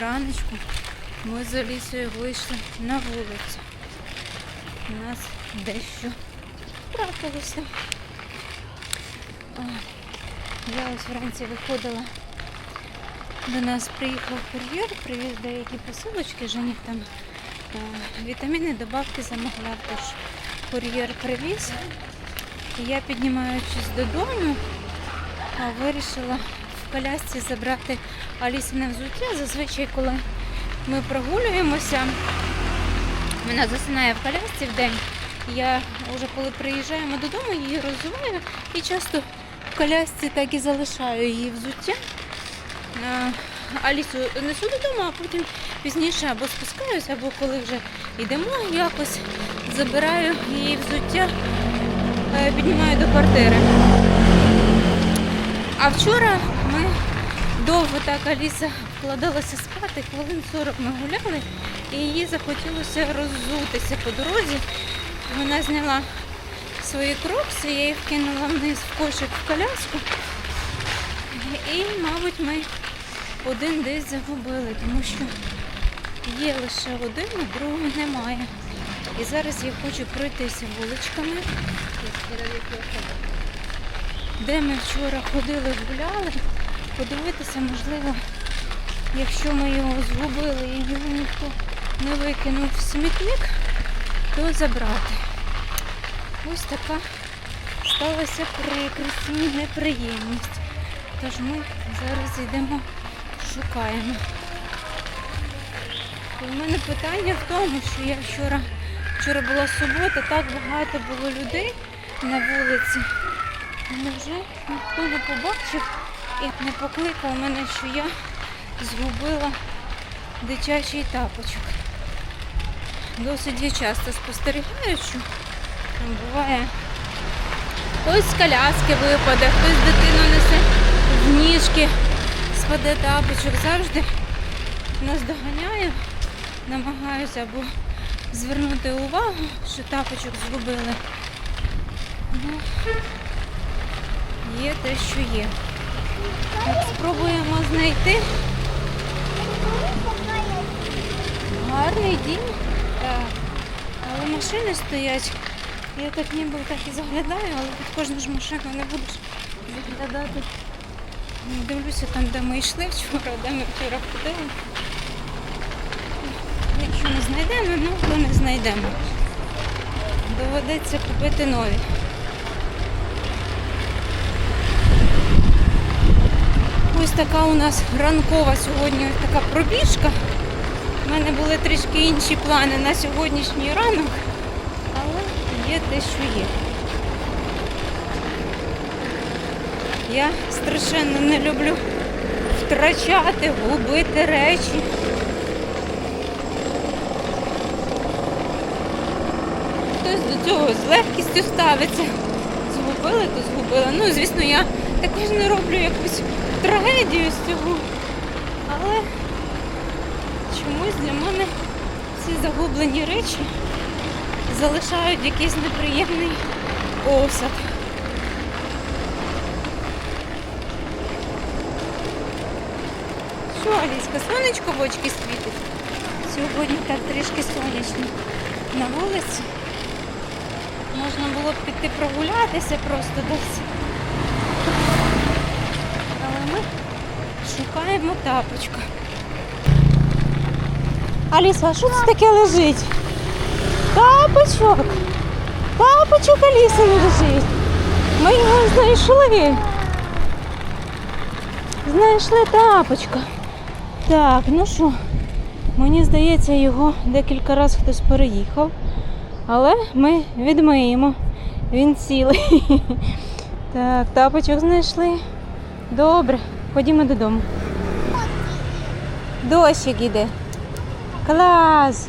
Раночку. Ми з Алісою вийшли на вулицю. У нас дещо трапилося. Я ось вранці виходила. До нас приїхав кур'єр, привіз деякі посилочки, Жені там а, вітаміни, добавки замовляв, тож кур'єр привіз. І я піднімаючись додому, вирішила в колясці забрати Алісине взуття. Зазвичай, коли ми прогулюємося, вона засинає в колясці в день. Я вже коли приїжджаємо додому, її розуваю і часто в колясці так і залишаю її взуття. А, Алісу несу додому, а потім пізніше або спускаюся, або коли вже йдемо якось, забираю її взуття, е, піднімаю до квартири. А вчора довго так Аліса вкладалася спати, хвилин 40 ми гуляли, і їй захотілося роззутися по дорозі. Вона зняла свої крокси, я їх вкинула вниз в кошик в коляску. І, мабуть, ми один десь загубили, тому що є лише один, а другого немає. І зараз я хочу пройтися вуличками, де ми вчора ходили, гуляли, подивитися, можливо, якщо ми його згубили і його ніхто не викинув в смітник, то забрати. Ось така сталася прикрість неприємність. Тож ми зараз йдемо, шукаємо. У мене питання в тому, що я вчора, вчора була субота, так багато було людей на вулиці. Невже ніхто не побачив і не покликав мене, що я згубила дитячий тапочок. Досить я часто спостерігаю, що там буває хтось з коляски випаде, хтось дитину несе в ніжки, спаде тапочок. Завжди нас доганяю, намагаюся або звернути увагу, що тапочок згубили. Ну, є те, що є. Спробуємо знайти гарний дім. Так. Але машини стоять. Я так ніби так і заглядаю, але під кожну ж машину не будеш заглядати. Ну, Дивлюся там, де ми йшли вчора, де ми вчора ходили. Якщо не знайдемо, ну то не знайдемо. Доведеться купити нові. Ось така у нас ранкова сьогодні така пробіжка. У мене були трішки інші плани на сьогоднішній ранок, але є те, що є. Я страшенно не люблю втрачати, губити речі. Хтось до цього з легкістю ставиться. Згубили, то згубили. Ну, звісно, я також не роблю якусь трагедію з цього. Але чомусь для мене ці загублені речі залишають якийсь неприємний осад. Що, Аліська, сонечко в очки світить? Сьогодні так трішки сонячно на вулиці. Можна було б піти прогулятися просто десь. Але ми шукаємо тапочка. Аліса, а що це таке лежить? Тапочок. Тапочок Аліси не лежить. Ми його знайшли. Знайшли тапочка. Так, ну що, мені здається, його декілька разів хтось переїхав. Але ми відмиємо. Він цілий. Так, тапочок знайшли. Добре, ходімо додому. Дощик іде. Клас!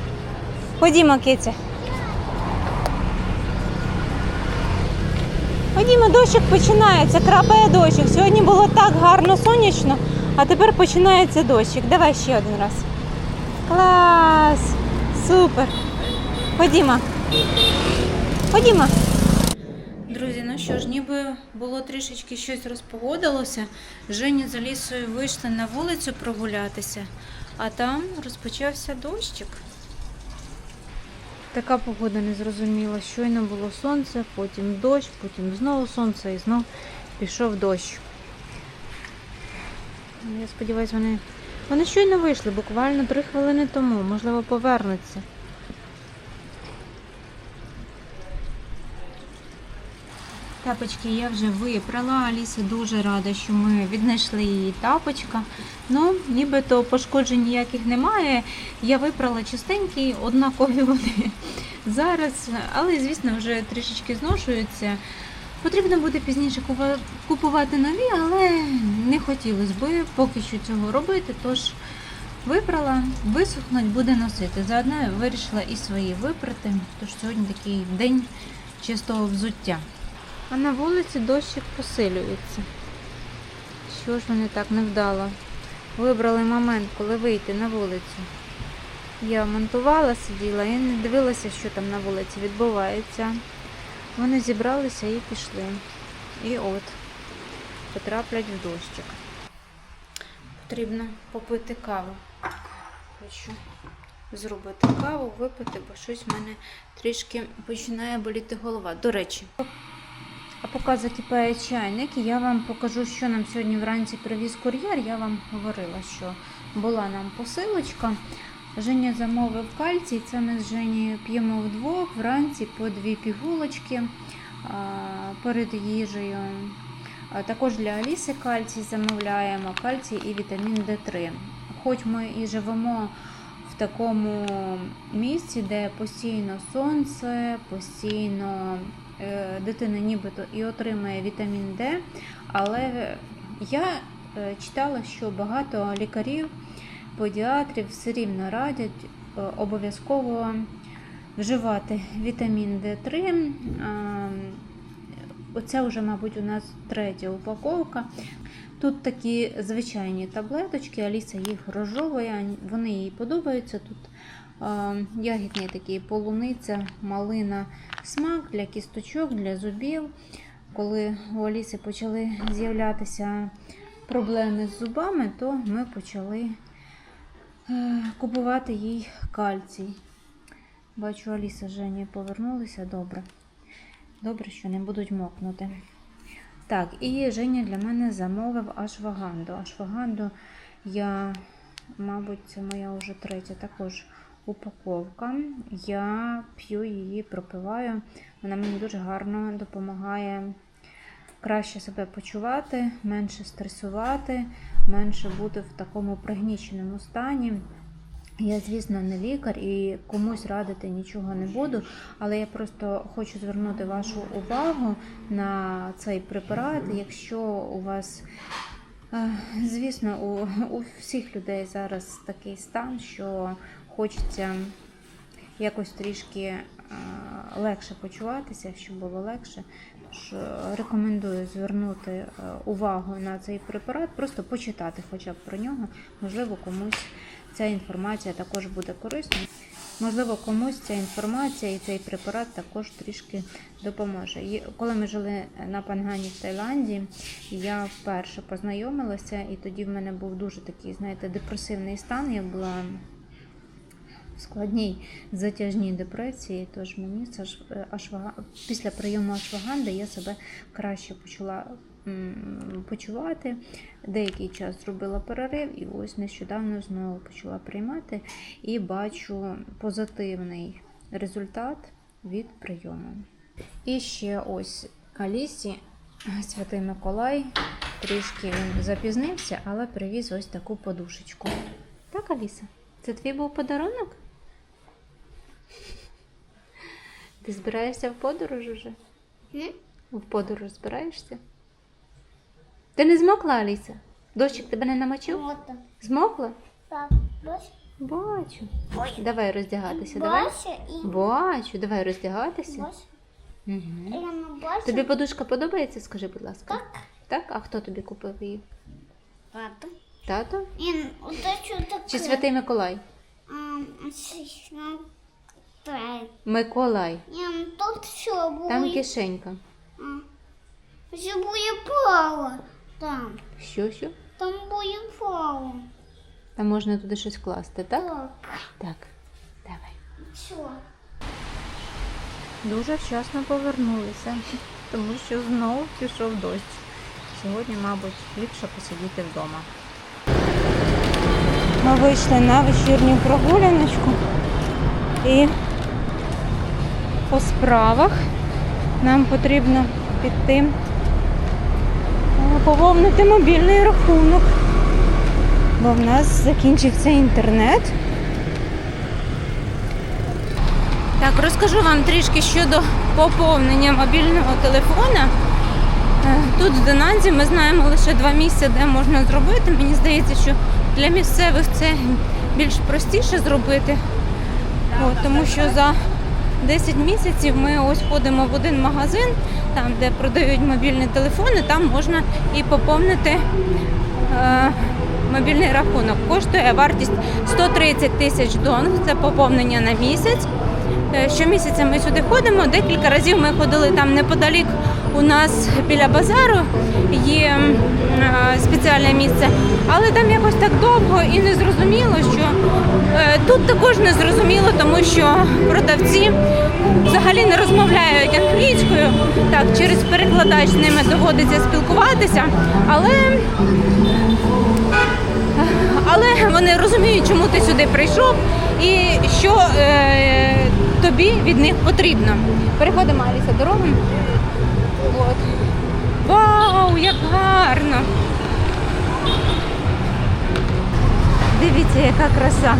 Ходімо, киця. Ходімо, дощик починається, крапає дощик. Сьогодні було так гарно сонячно, а тепер починається дощик. Давай ще один раз. Клас! Супер! Ходімо. Ходімо. Друзі, ну що ж, ніби було трішечки щось розпогодилося. Женя з Алісою вийшли на вулицю прогулятися, а там розпочався дощик. Така погода незрозуміла. Щойно було сонце, потім дощ, потім знову сонце і знов пішов дощ. Я сподіваюся, вони. Вони щойно вийшли, буквально три хвилини тому, можливо, повернуться. Тапочки я вже випрала. Аліса дуже рада, що ми віднайшли її тапочка. Ну, нібито пошкоджень ніяких немає. Я випрала чистенькі, однакові вони зараз, але, звісно, вже трішечки зношуються. Потрібно буде пізніше купувати нові, але не хотілося би поки що цього робити. Тож випрала, висохнуть, буде носити. Заодно вирішила і свої випрати. Тож сьогодні такий день чистого взуття. А на вулиці дощик посилюється. Що ж вони так невдало? Вибрали момент, коли вийти на вулицю. Я монтувала, сиділа і не дивилася, що там на вулиці відбувається. Вони зібралися і пішли. І от, потраплять в дощик. Потрібно попити каву. Хочу зробити каву, випити, бо щось в мене трішки починає боліти голова. До речі, а поки закипає чайник, я вам покажу, що нам сьогодні вранці привіз кур'єр. Я вам говорила, що була нам посилочка. Женя замовив кальцій. Це ми з Женєю п'ємо вдвох вранці по дві пігулочки перед їжею. Також для Аліси кальцій замовляємо, кальцій і вітамін Д3. Хоч ми і живемо в такому місці, де постійно сонце, постійно дитина нібито і отримує вітамін Д, але я е, читала, що багато лікарів, педіатрів все рівно радять е, обов'язково вживати вітамін Д3. Оце вже, мабуть, у нас третя упаковка. Тут такі звичайні таблеточки, Аліса їх розжовує, вони їй подобаються. Тут е, ягідний такий полуниця, малина, смак для кісточок, для зубів. Коли у Аліси почали з'являтися проблеми з зубами, то ми почали е, купувати їй кальцій. Бачу, Аліса Жені повернулися добре. Добре, що не будуть мокнути. Так, і Женя для мене замовив ашваганду. Ашваганду я, мабуть, це моя вже третя також упаковка. Я п'ю її, пропиваю. Вона мені дуже гарно допомагає краще себе почувати, менше стресувати, менше бути в такому пригніченому стані. Я, звісно, не лікар і комусь радити нічого не буду, але я просто хочу звернути вашу увагу на цей препарат. Якщо у вас, е, звісно, у, у всіх людей зараз такий стан, що хочеться якось трішки е, легше почуватися, щоб було легше. Тож е, рекомендую звернути е, увагу на цей препарат, просто почитати хоча б про нього. Можливо, комусь ця інформація також буде корисною. Можливо, комусь ця інформація і цей препарат також трішки допоможе. Коли ми жили на Пангані в Таїланді, я вперше познайомилася, і тоді в мене був дуже такий, знаєте, депресивний стан. Я була складній затяжній депресії, тож мені це ж е, ашвага... після прийому ашваганди я себе краще почала почувати. Деякий час зробила перерив, і ось нещодавно знову почала приймати і бачу позитивний результат від прийому. І ще ось Алісі, Святий Миколай, трішки він запізнився, але привіз ось таку подушечку. Так, Аліса? Це твій був подарунок? Ти збираєшся в подорож уже? Ні? В подорож збираєшся? Ти не змокла, Аліса? Дощик тебе не намочив? Вот. Змокла? Так, бачиш? Бачу. Давай роздягатися, давай. І Бачу, давай роздягатися. бачиш. Угу. Бачу. Тобі подушка подобається, скажи, будь ласка. Так. Так? А хто тобі купив її? Ладно. Тато? І? Чи Святий Миколай? Ам, ну. Миколай. І тут що було? Там кишенька. А, буде пало. Там. Що, що? Там буде пало. Там можна туди щось класти, так? Так. Так. Давай. Що? Дуже вчасно повернулися, тому що знову пішов дощ. Сьогодні, мабуть, ліпше посидіти вдома. Ми вийшли на вечірню прогуляночку і по справах нам потрібно піти е, поповнити мобільний рахунок, бо в нас закінчився інтернет. Так, розкажу вам трішки щодо поповнення мобільного телефона. Е, Тут в Донанзі ми знаємо лише два місця, де можна зробити. Мені здається, що для місцевих це більш простіше зробити, От, тому що за 10 місяців ми ось ходимо в один магазин, там де продають мобільні телефони, там можна і поповнити е, мобільний рахунок. Коштує вартість 130 тисяч донг, це поповнення на місяць. Е, Щомісяця ми сюди ходимо. Декілька разів ми ходили там неподалік. У нас біля базару є спеціальне місце, але там якось так довго і не зрозуміло, що е, тут також не зрозуміло, тому що продавці взагалі не розмовляють англійською. Так, через перекладач з ними доводиться спілкуватися, але але вони розуміють, чому ти сюди прийшов і що е, тобі від них потрібно. Переходимо Аліса дорогу. От. Вау, як гарно! Дивіться, яка краса.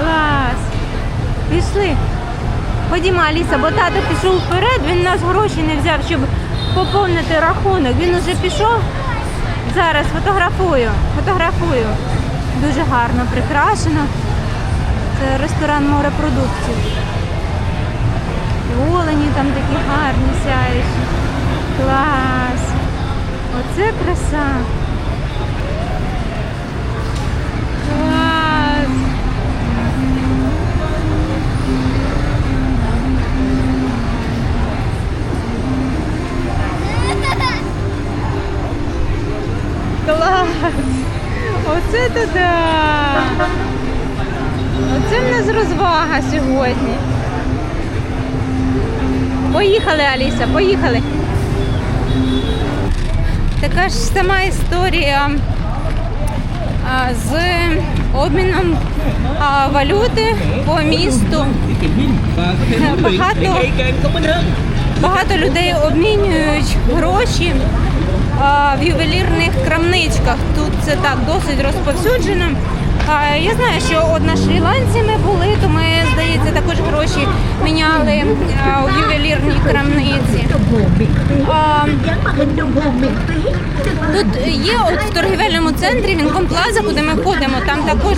Клас! Пішли. Ходімо, Аліса, бо тато пішов вперед, він нас гроші не взяв, щоб поповнити рахунок. Він уже пішов. Зараз фотографую, фотографую. Дуже гарно прикрашено. Це ресторан морепродуктів. Олені там такі гарні сяючі. Клас. Оце краса. Клас. Клас! Оце то да! Оце в нас розвага сьогодні. Поїхали, Аліса, поїхали. Така ж сама історія з обміном валюти по місту. Багато, багато людей обмінюють гроші в ювелірних крамничках. Тут це так досить розповсюджено. Я знаю, що от на Шрі-Ланці ми були, то ми, здається, також гроші міняли у ювелірній крамниці. Тут є от в торгівельному центрі Вінком Плаза, куди ми ходимо. Там також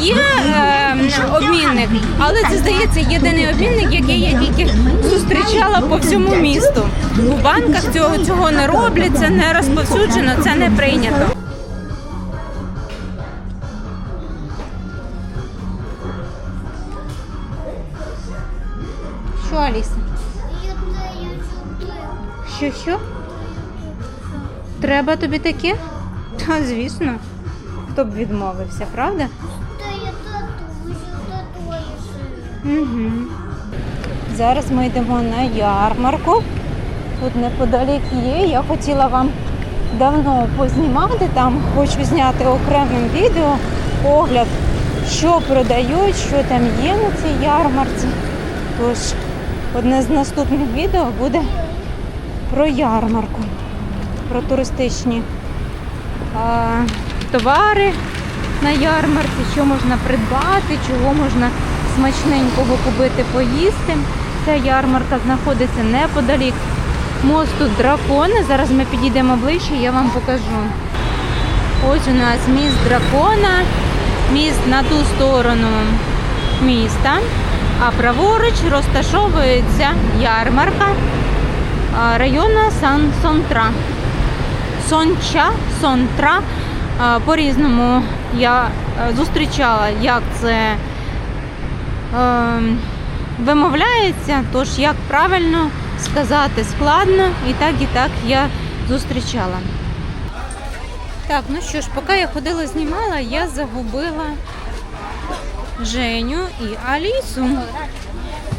є е, обмінник, але це здається єдиний обмінник, який я тільки зустрічала по всьому місту. У банках цього цього не роблять, це не розповсюджено, це не прийнято. Що, Аліса? Що що? Треба тобі таке? Та звісно. Хто б відмовився, правда? Угу. Зараз ми йдемо на ярмарку. Тут неподалік є. Я хотіла вам давно познімати там, хочу зняти окремим відео, огляд, що продають, що там є на цій ярмарці. Тож, одне з наступних відео буде про ярмарку, про туристичні а, товари на ярмарці, що можна придбати, чого можна смачненького купити, поїсти. Ця ярмарка знаходиться неподалік мосту Дракона. Зараз ми підійдемо ближче, я вам покажу. Ось у нас міст Дракона, міст на ту сторону міста, а праворуч розташовується ярмарка району Сан-Сонтра. Сонча, Сонтра. По-різному я е, зустрічала, як це ем, вимовляється, тож як правильно сказати складно, і так, і так я зустрічала. Так, ну що ж, поки я ходила знімала, я загубила Женю і Алісу.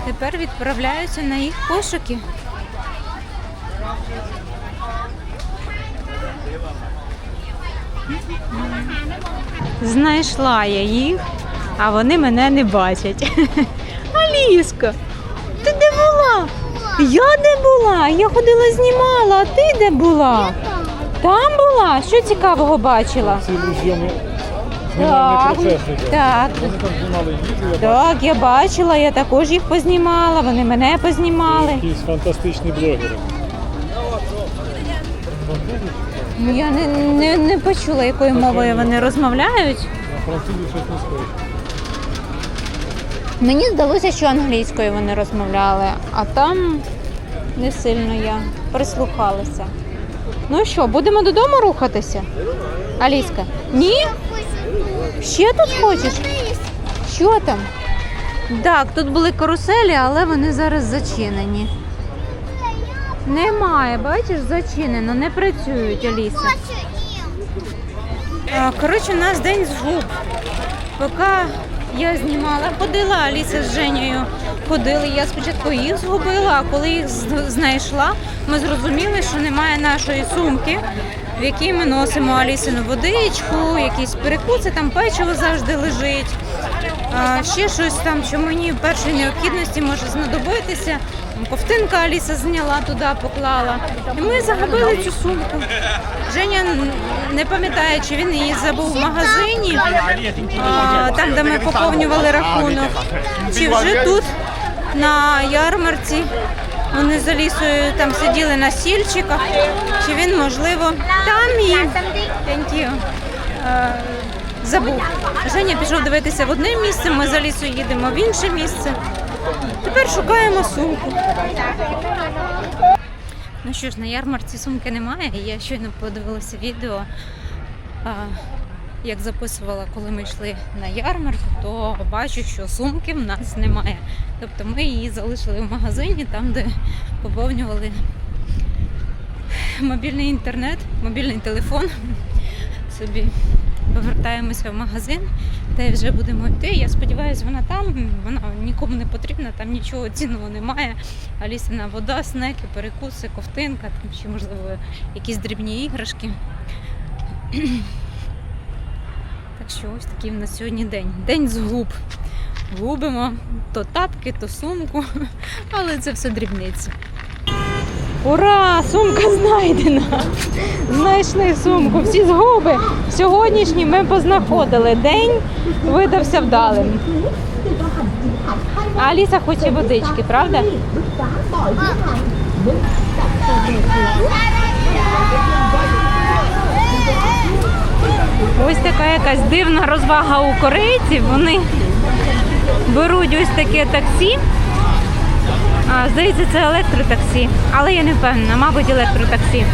Тепер відправляюся на їх пошуки. Знайшла я їх, а вони мене не бачать. Аліска, ти де була? Я де була? Я ходила знімала, а ти де була? Там була? Що цікавого бачила? Так, так, Вони там знімали відео, так, я бачила, я також їх познімала, вони мене познімали. якісь фантастичні блогери. Ну, Я не, не, не почула, якою мовою вони розмовляють. На французів щось не схоже. Мені здалося, що англійською вони розмовляли, а там не сильно я прислухалася. Ну що, будемо додому рухатися? Аліска? Ні? Ще тут хочеш? Що там? Так, тут були каруселі, але вони зараз зачинені. Немає, бачиш, зачинено, не працюють, Аліса. Коротше, у нас день згуб. Поки я знімала, ходила Аліса з Женєю. Ходили. Я спочатку їх згубила, а коли їх знайшла, ми зрозуміли, що немає нашої сумки, в якій ми носимо Алісину водичку, якісь перекуси, там печиво завжди лежить. А, ще щось там, що мені першої необхідності може знадобитися. Ковтинка Аліса зняла туди, поклала. І ми загубили цю сумку. Женя не пам'ятає, чи він її забув в магазині, а, там, де ми поповнювали рахунок, чи вже тут на ярмарці. Вони з Алісою там сиділи на стільчиках, чи він, можливо, там і you. Е, забув. Женя пішов дивитися в одне місце, ми з Алісою їдемо в інше місце. Тепер шукаємо сумку. Ну що ж, на ярмарці сумки немає. Я щойно подивилася відео, як записувала, коли ми йшли на ярмарку, то бачу, що сумки в нас немає. Тобто ми її залишили в магазині, там, де поповнювали мобільний інтернет, мобільний телефон. Собі повертаємося в магазин, де вже будемо йти. Я сподіваюся, вона там, вона нікому не потрібна, там нічого цінного немає. Алісина вода, снеки, перекуси, ковтинка, там ще, можливо, якісь дрібні іграшки. Так що ось такий в нас сьогодні день. День згуб. Губимо то тапки, то сумку, але це все дрібниці. Ура! Сумка знайдена! Знайшли сумку. Всі згуби сьогоднішні ми познаходили. День видався вдалим. А Аліса хоче водички, правда? Ось така якась дивна розвага у корейців. Вони беруть ось таке таксі. А, здається, це електротаксі, але я не впевнена, мабуть, електротаксі.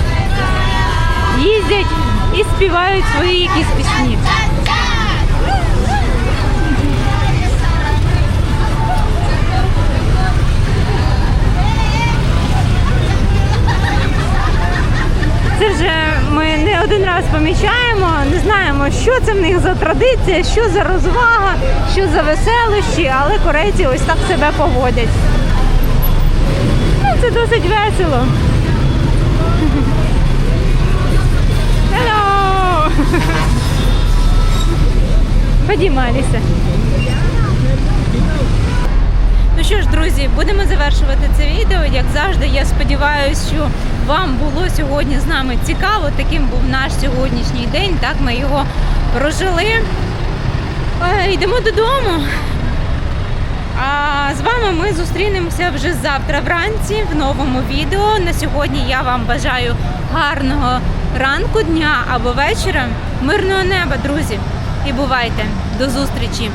Їздять і співають свої якісь пісні. Це вже один раз помічаємо, не знаємо, що це в них за традиція, що за розвага, що за веселощі, але корейці ось так себе поводять. Ну, це досить весело. Hello! Ходімо. Ну що ж, друзі, будемо завершувати це відео. Як завжди, я сподіваюся, що вам було сьогодні з нами цікаво. Таким був наш сьогоднішній день. Так ми його прожили. Е, Йдемо додому. А з вами ми зустрінемося вже завтра вранці в новому відео. На сьогодні я вам бажаю гарного ранку, дня або вечора, мирного неба, друзі. І бувайте! До зустрічі!